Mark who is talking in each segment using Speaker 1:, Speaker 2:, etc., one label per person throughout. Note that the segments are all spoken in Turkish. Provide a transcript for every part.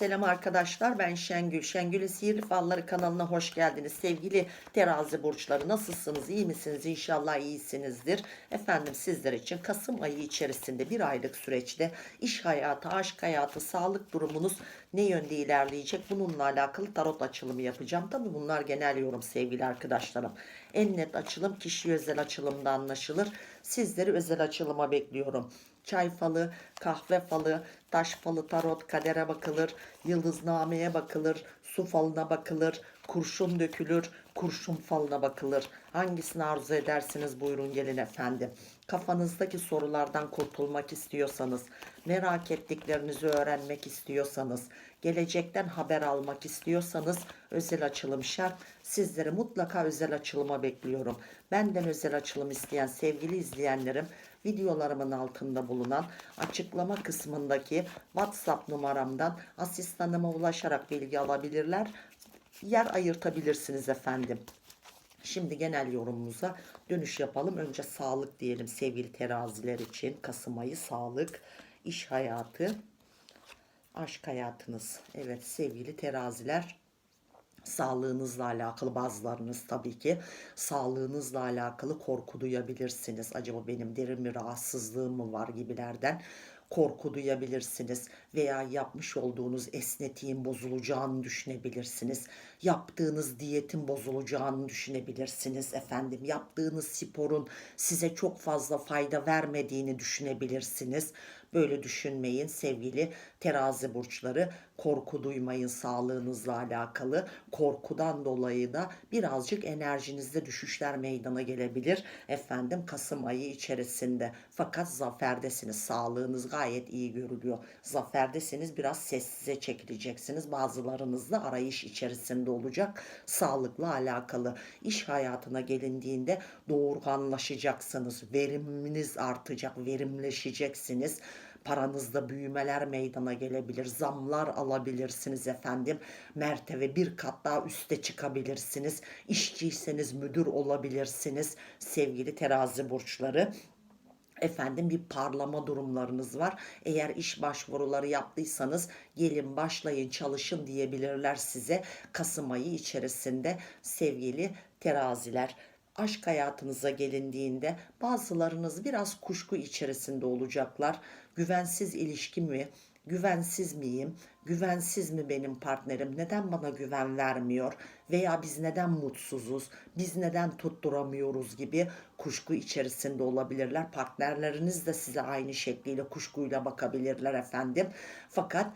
Speaker 1: Selam arkadaşlar ben Şengül. Şengül'ün Sihirli Falları kanalına hoş geldiniz. Sevgili terazi burçları nasılsınız? İyi misiniz? İnşallah iyisinizdir. Efendim sizler için Kasım ayı içerisinde bir aylık süreçte iş hayatı, aşk hayatı, sağlık durumunuz ne yönde ilerleyecek? Bununla alakalı tarot açılımı yapacağım. Tabi bunlar genel yorum sevgili arkadaşlarım. En net açılım kişi özel açılımda anlaşılır. Sizleri özel açılıma bekliyorum. Çay falı, kahve falı, taş falı, tarot, kadere bakılır, yıldıznameye bakılır, su falına bakılır, kurşun dökülür, kurşun falına bakılır. Hangisini arzu edersiniz buyurun gelin efendim. Kafanızdaki sorulardan kurtulmak istiyorsanız, merak ettiklerinizi öğrenmek istiyorsanız, gelecekten haber almak istiyorsanız özel açılım şart. Sizleri mutlaka özel açılıma bekliyorum. Benden özel açılım isteyen sevgili izleyenlerim videolarımın altında bulunan açıklama kısmındaki WhatsApp numaramdan asistanıma ulaşarak bilgi alabilirler. Yer ayırtabilirsiniz efendim. Şimdi genel yorumumuza dönüş yapalım. Önce sağlık diyelim sevgili teraziler için. Kasım ayı sağlık, iş hayatı, aşk hayatınız. Evet sevgili teraziler sağlığınızla alakalı bazılarınız tabii ki sağlığınızla alakalı korku duyabilirsiniz. Acaba benim derin bir rahatsızlığım mı var gibilerden korku duyabilirsiniz veya yapmış olduğunuz esnetiğin bozulacağını düşünebilirsiniz. Yaptığınız diyetin bozulacağını düşünebilirsiniz efendim. Yaptığınız sporun size çok fazla fayda vermediğini düşünebilirsiniz. Böyle düşünmeyin sevgili terazi burçları. Korku duymayın sağlığınızla alakalı. Korkudan dolayı da birazcık enerjinizde düşüşler meydana gelebilir. Efendim Kasım ayı içerisinde. Fakat zaferdesiniz. Sağlığınız gayet iyi görülüyor. Zaferdesiniz biraz sessize çekileceksiniz. Bazılarınız da arayış içerisinde olacak. Sağlıkla alakalı. iş hayatına gelindiğinde doğurganlaşacaksınız. Veriminiz artacak. Verimleşeceksiniz. Paranızda büyümeler meydana gelebilir. Zamlar alabilirsiniz efendim. Mertebe bir kat daha üste çıkabilirsiniz. İşçiyseniz müdür olabilirsiniz. Sevgili terazi burçları efendim bir parlama durumlarınız var. Eğer iş başvuruları yaptıysanız gelin başlayın çalışın diyebilirler size Kasım ayı içerisinde sevgili teraziler aşk hayatınıza gelindiğinde bazılarınız biraz kuşku içerisinde olacaklar. Güvensiz ilişki mi? Güvensiz miyim? Güvensiz mi benim partnerim? Neden bana güven vermiyor? Veya biz neden mutsuzuz? Biz neden tutturamıyoruz gibi kuşku içerisinde olabilirler. Partnerleriniz de size aynı şekliyle kuşkuyla bakabilirler efendim. Fakat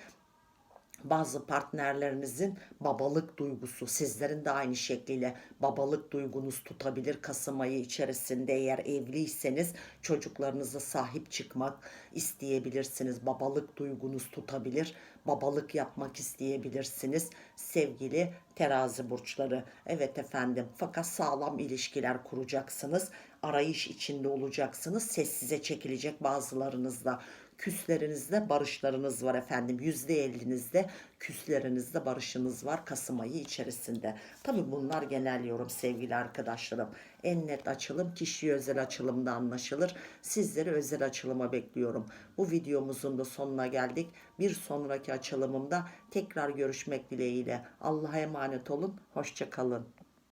Speaker 1: bazı partnerlerinizin babalık duygusu sizlerin de aynı şekliyle babalık duygunuz tutabilir. Kasım ayı içerisinde eğer evliyseniz çocuklarınıza sahip çıkmak isteyebilirsiniz. Babalık duygunuz tutabilir babalık yapmak isteyebilirsiniz. Sevgili terazi burçları evet efendim fakat sağlam ilişkiler kuracaksınız. Arayış içinde olacaksınız. Sessize çekilecek bazılarınızda küslerinizde barışlarınız var efendim. Yüzde ellinizde küslerinizde barışınız var Kasım ayı içerisinde. Tabi bunlar genel yorum sevgili arkadaşlarım. En net açılım kişi özel açılımda anlaşılır. Sizleri özel açılıma bekliyorum. Bu videomuzun da sonuna geldik. Bir sonraki açılımımda tekrar görüşmek dileğiyle. Allah'a emanet olun. Hoşçakalın.